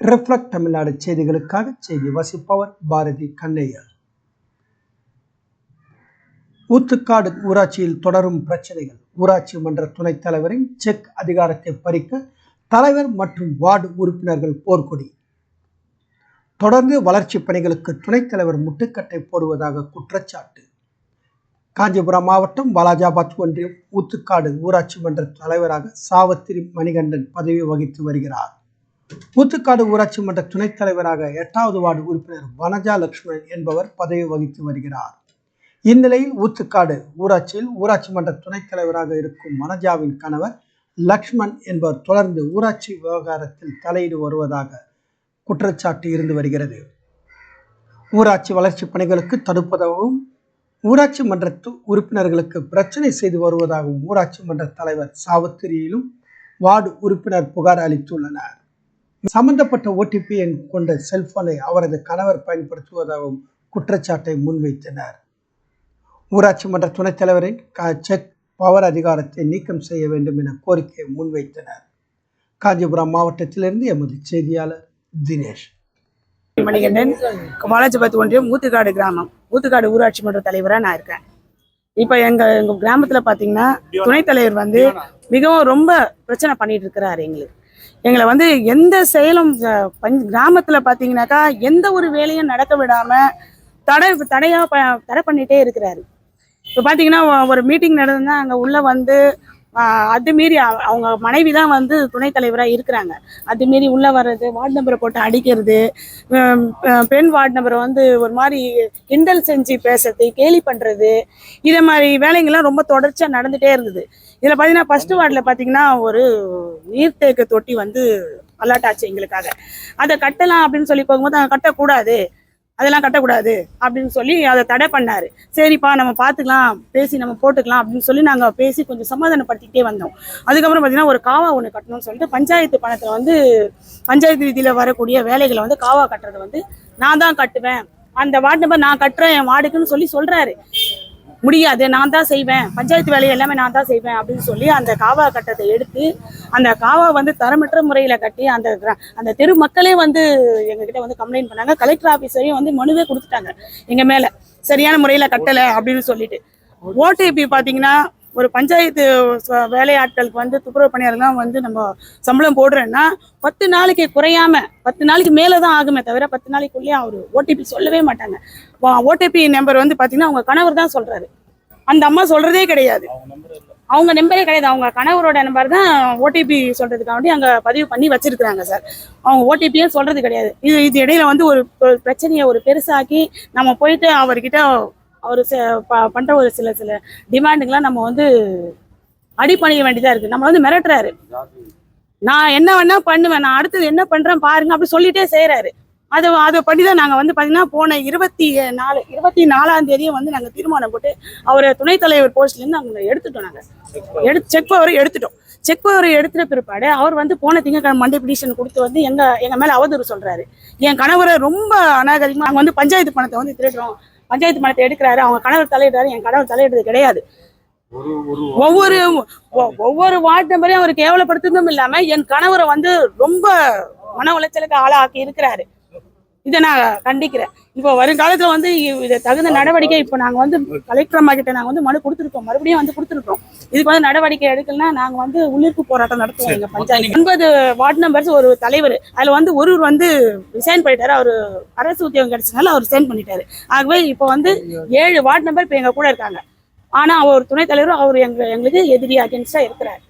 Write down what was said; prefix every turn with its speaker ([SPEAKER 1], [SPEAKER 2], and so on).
[SPEAKER 1] Reflect Tamil Nadu செய்திகளுக்காக செய்தி வசிப்பவர் பாரதி கண்ணையா. ஊத்துக்காடு ஊராட்சியில் தொடரும் பிரச்சனைகள். ஊராட்சி மன்ற துணைத் தலைவரின் செக் அதிகாரத்தை பறிக்க தலைவர் மற்றும் வார்டு உறுப்பினர்கள் போர்க்கொடி. தொடர்ந்து வளர்ச்சிப் பணிகளுக்கு துணைத் தலைவர் முட்டுக்கட்டை போடுவதாக குற்றச்சாட்டு. காஞ்சிபுரம் மாவட்டம் வாலாஜாபாத் ஒன்றியம் ஊத்துக்காடு ஊராட்சி மன்ற தலைவராக சாவத்திரி மணிகண்டன் பதவி வகித்து வருகிறார். ஊத்துக்காடு ஊராட்சி மன்ற துணைத் தலைவராக எட்டாவது வார்டு உறுப்பினர் வனஜா லட்சுமணன் என்பவர் பதவி வகித்து வருகிறார். இந்நிலையில் ஊத்துக்காடு ஊராட்சியில் ஊராட்சி மன்ற துணைத் தலைவராக இருக்கும் வனஜாவின் கணவர் லக்ஷ்மண் என்பவர் தொடர்ந்து ஊராட்சி விவகாரத்தில் தலையிடு வருவதாக குற்றச்சாட்டு இருந்து வருகிறது. ஊராட்சி வளர்ச்சிப் பணிகளுக்கு தடுப்பதாகவும் ஊராட்சி மன்ற உறுப்பினர்களுக்கு பிரச்சனை செய்து வருவதாகவும் ஊராட்சி மன்ற தலைவர் சாவத்திரியிலும் வார்டு உறுப்பினர் புகார் அளித்துள்ளனர். சம்பந்தப்பட்ட ஓடிபி எண் கொண்ட செல்போனை அவரது கணவர் பயன்படுத்துவதாகவும் குற்றச்சாட்டை முன்வைத்தனர். ஊராட்சி மன்ற துணைத் தலைவரின் செக் பவர் அதிகாரத்தை நீக்கம் செய்ய வேண்டும் என கோரிக்கையை முன்வைத்தனர். காஞ்சிபுரம் மாவட்டத்திலிருந்து எமது செய்தியாளர் தினேஷ்.
[SPEAKER 2] மணிகண்டன் வாலாஜபாத் ஒன்றியம் ஊத்துக்காடு கிராமம். ஊத்துக்காடு ஊராட்சி மன்ற தலைவராக நான் இருக்கேன். இப்போ எங்கள் எங்கள் கிராமத்துல பாத்தீங்கன்னா துணைத் தலைவர் வந்து மிகவும் ரொம்ப பிரச்சனை பண்ணிட்டு இருக்கிறாரு எங்களுக்கு. எங்களை வந்து எந்த செயலும் அஹ், பஞ் கிராமத்துல பாத்தீங்கன்னாக்கா எந்த ஒரு வேலையும் நடக்க விடாம தடை தடையா ப- தடை பண்ணிட்டே இருக்கிறாரு. இப்போ பாத்தீங்கன்னா ஒரு மீட்டிங் நடந்ததுன்னா அங்க உள்ள வந்து அது மீறி அவங்க மனைவி தான் வந்து துணைத் தலைவராக இருக்கிறாங்க. அது மீறி உள்ளே வர்றது வார்டு நம்பரை போட்டு அடிக்கிறது பெண் வார்டு நம்பரை வந்து ஒரு மாதிரி கிண்டல் செஞ்சு பேசுறது கேலி பண்ணுறது இதை மாதிரி வேலைங்கள்லாம் ரொம்ப தொடர்ச்சியாக நடந்துகிட்டே இருந்தது. இதில் பார்த்தீங்கன்னா ஃபஸ்ட்டு வார்டில் பார்த்தீங்கன்னா ஒரு நீர்த்தேக்க தொட்டி வந்து அலாட்டாச்சு எங்களுக்காக. அதை கட்டலாம் அப்படின்னு சொல்லி போகும்போது அதை கட்டக்கூடாது. அதெல்லாம் கட்டக்கூடாது அப்படின்னு சொல்லி அதை தடை பண்ணார். சரிப்பா நம்ம பார்த்துக்கலாம் பேசி நம்ம போட்டுக்கலாம் அப்படின்னு சொல்லி நாங்கள் பேசி கொஞ்சம் சமாதானப்படுத்திக்கிட்டே வந்தோம். அதுக்கப்புறம் பார்த்தீங்கன்னா ஒரு காவா ஒன்று கட்டணும்னு சொல்லிட்டு பஞ்சாயத்து பணத்தில் வந்து பஞ்சாயத்து ரீதியில் வரக்கூடிய வேலைகளை வந்து காவா கட்டுறது வந்து நான் தான் கட்டுவேன். அந்த வார்டு நம்பர் நான் கட்டுறேன் என் வார்டுக்குன்னு சொல்லி சொல்கிறாரு முடியாது நான் தான் செய்வேன். பஞ்சாயத்து வேலையை எல்லாமே நான் தான் செய்வேன் அப்படின்னு சொல்லி அந்த காவா கட்டத்தை எடுத்து அந்த காவா வந்து தரமற்ற முறையில் கட்டி அந்த கிரா- அந்த தெரு மக்களே வந்து எங்ககிட்ட வந்து கம்ப்ளைண்ட் பண்ணாங்க. கலெக்டர் ஆஃபீஸரையும் வந்து மனுவே கொடுத்துட்டாங்க எங்க மேல. சரியான முறையில் கட்டலை அப்படின்னு சொல்லிட்டு. ஓடிபி பார்த்தீங்கன்னா ஒரு பஞ்சாயத்து வேலையாட்களுக்கு வந்து துப்புரவு பணியாளர்லாம் வந்து நம்ம சம்பளம் போடுறேன்னா பத்து நாளைக்கு குறையாம பத்து நாளைக்கு மேலே தான் ஆகுமே தவிர பத்து நாளைக்குள்ளேயே அவர் ஓடிபி சொல்லவே மாட்டாங்க. ஓடிபி நம்பர் வந்து பார்த்தீங்கன்னா அவங்க கணவர் தான் சொல்றாரு. அந்த அம்மா சொல்றதே கிடையாது. அவங்க நம்பரே கிடையாது. அவங்க கணவரோட நம்பர் தான் ஓடிபி சொல்றதுக்காண்டி அங்க பதிவு பண்ணி வச்சிருக்கிறாங்க சார். அவங்க ஓடிபியே சொல்றது கிடையாது. இது இது இடையில வந்து ஒரு பிரச்சனையை ஒரு பெருசாக்கி நம்ம போயிட்டு அவர்கிட்ட அவர் பண்ணுற ஒரு சில சில டிமாண்டுங்கெல்லாம் நம்ம வந்து அடிப்பணிய வேண்டியதாக இருக்குது நம்மளை வந்து மிரட்டுறாரு. நான் என்ன வேணா பண்ணுவேன். நான் அடுத்தது என்ன பண்ணுறேன் பாருங்க அப்படி சொல்லிட்டே செய்கிறாரு அதை அதை பண்ணி தான் நாங்கள் வந்து பார்த்தீங்கன்னா போன இருபத்தி நாலு இருபத்தி நாலாம் தேதியும் வந்து நாங்கள் தீர்மானம் போட்டு அவரை துணைத் தலைவர் போஸ்ட்லேருந்து நாங்கள் எடுத்துட்டோம் நாங்கள் எடுத்து செக் பவரை எடுத்துட்டோம். செக் பவரை எடுத்துட்ட பிற்பாடு அவர் வந்து போன திங்கக்கிழமை மண்டே பிடிஷன் கொடுத்து வந்து எங்கள் எங்கள் மேலே அவதூறு சொல்கிறாரு என் கணவரை ரொம்ப அநாகரிகமாக நாங்கள் வந்து பஞ்சாயத்து பணத்தை வந்து திருடுறோம். பஞ்சாயத்து மனத்தை எடுக்கிறாரு அவங்க கணவர் தலையிடுறாரு என் கணவர் தலையிடுறது கிடையாது. ஒவ்வொரு ஒ- ஒவ்வொரு வார்டு நம்பரையும் அவர் கேவலப்படுத்துறதும் இல்லாம என் கணவரை வந்து ரொம்ப மன உளைச்சலுக்கு ஆளாக்கி இருக்கிறாரு. இதை நான் கண்டிக்கிறேன். இப்போ வருங்காலத்துல வந்து இது தகுந்த நடவடிக்கை இப்போ நாங்க வந்து கலெக்டர் அம்மா கிட்ட நாங்க வந்து மனு கொடுத்துருக்கோம். மறுபடியும் வந்து கொடுத்துருக்கோம். இதுக்கு வந்து நடவடிக்கை எடுக்கலன்னா நாங்க வந்து உள்ளிருப்பு போராட்டம் நடத்துவோம் எங்க பஞ்சாயத்து. ஒன்பது வார்டு நம்பர்ஸ் ஒரு தலைவர் அதுல வந்து ஒருவர் வந்து ரிசைன் பண்ணிட்டாரு. அவர் அரசு உத்தியோகம் கிடைச்சதுனால அவர் ரிசைன் பண்ணிட்டாரு. ஆகவே இப்போ வந்து ஏழு வார்டு நம்பர் இப்போ எங்க கூட இருக்காங்க. ஆனா அவர் துணைத் தலைவர் அவர் எங்க எங்களுக்கு எதிரி அகேன்ஸ்டா இருக்கிறார்.